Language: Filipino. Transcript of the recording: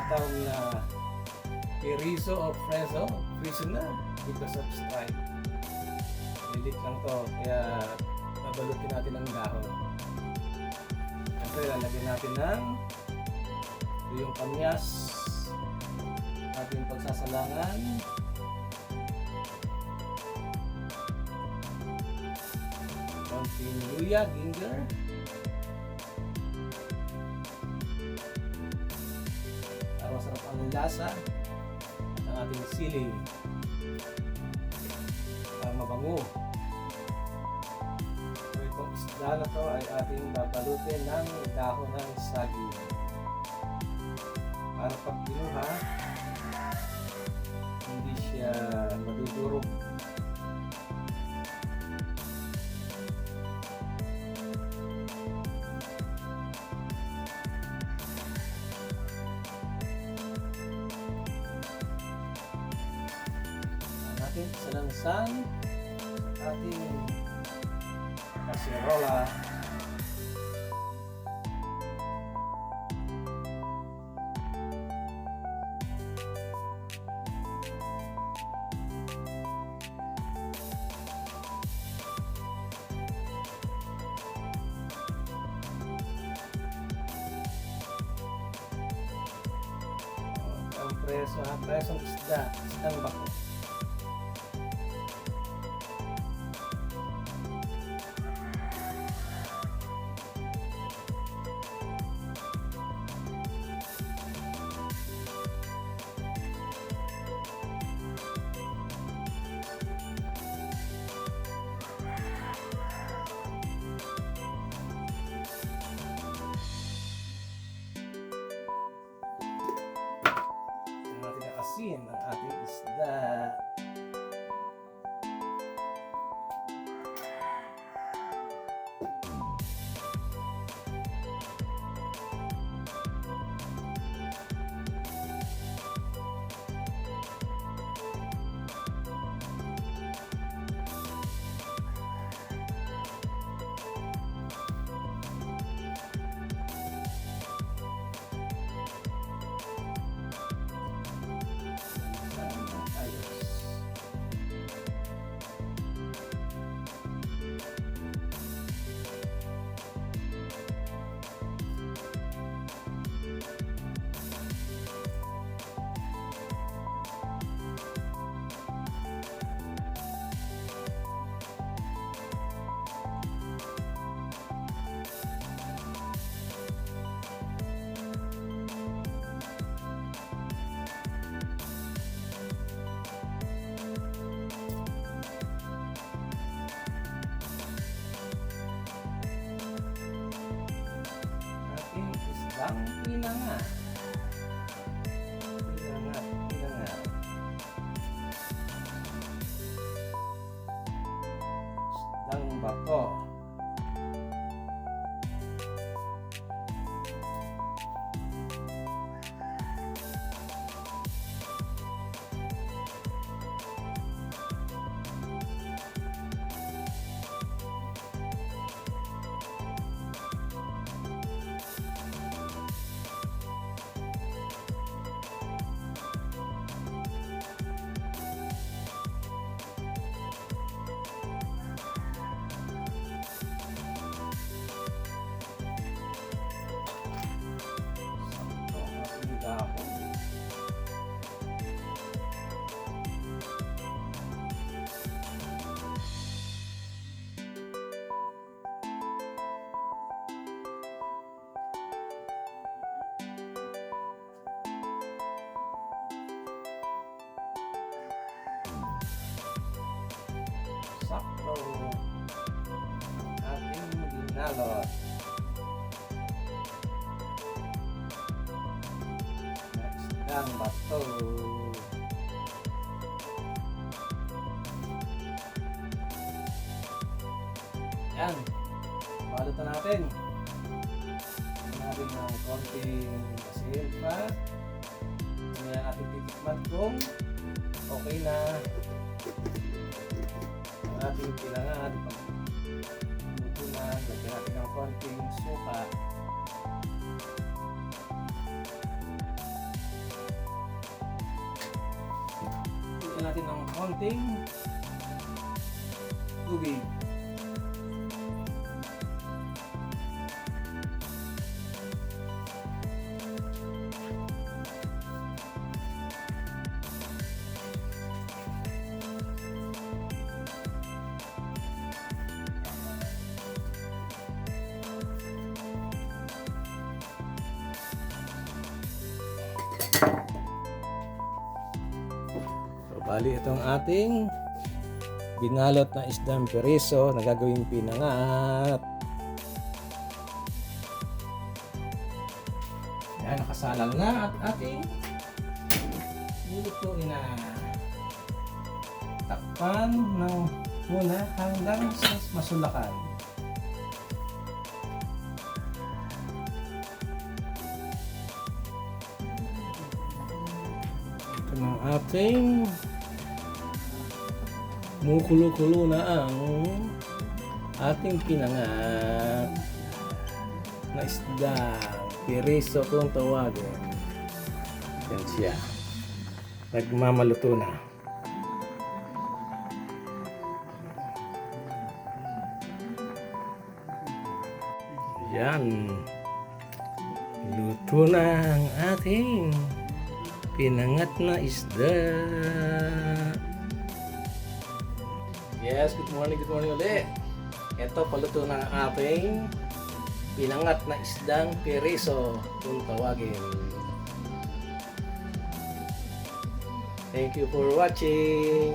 tinatawag na Piriso o Freso na because of strike. Lilit lang to, kaya babalutin natin ang dahon. Siyempre, lalagyan natin ng yung kamyas, ating pagsasalangan, konting luya, ginger, lasa ang ating sili para mabango. So itong isda na to ay ating babalutin ng dahon ng saging. Para pag kinuha, hindi siya madudurog. Natin salangsang ating kasirola preso, ang presong isda, isdang bako. Isdang Sakto ating ginalot. Next ang bato. Yan. Balot na natin. Natin ng konting asin pa. Ngayon natin titikman kung okay na ating kailangan luto na lagyan natin ng konting suka. Lagyan natin ng konting tubig. Bali itong ating binalot na isdang periso na gagawing pinangat. Yan, nakasalang na at ating lulutuin na. Takpan ng muna hanggang sa masulakan. Ito ng ating Mukulo-kulo na ang ating pinangat na isda. Piriso kung tawagin. Yan siya. Nagmamaluto na. Yan. Luto na ang ating pinangat na isda. Yes, good morning, good morning ulit. Ito, paluto na ang ating pinangat na isdang periso kung tawagin. Thank you for watching.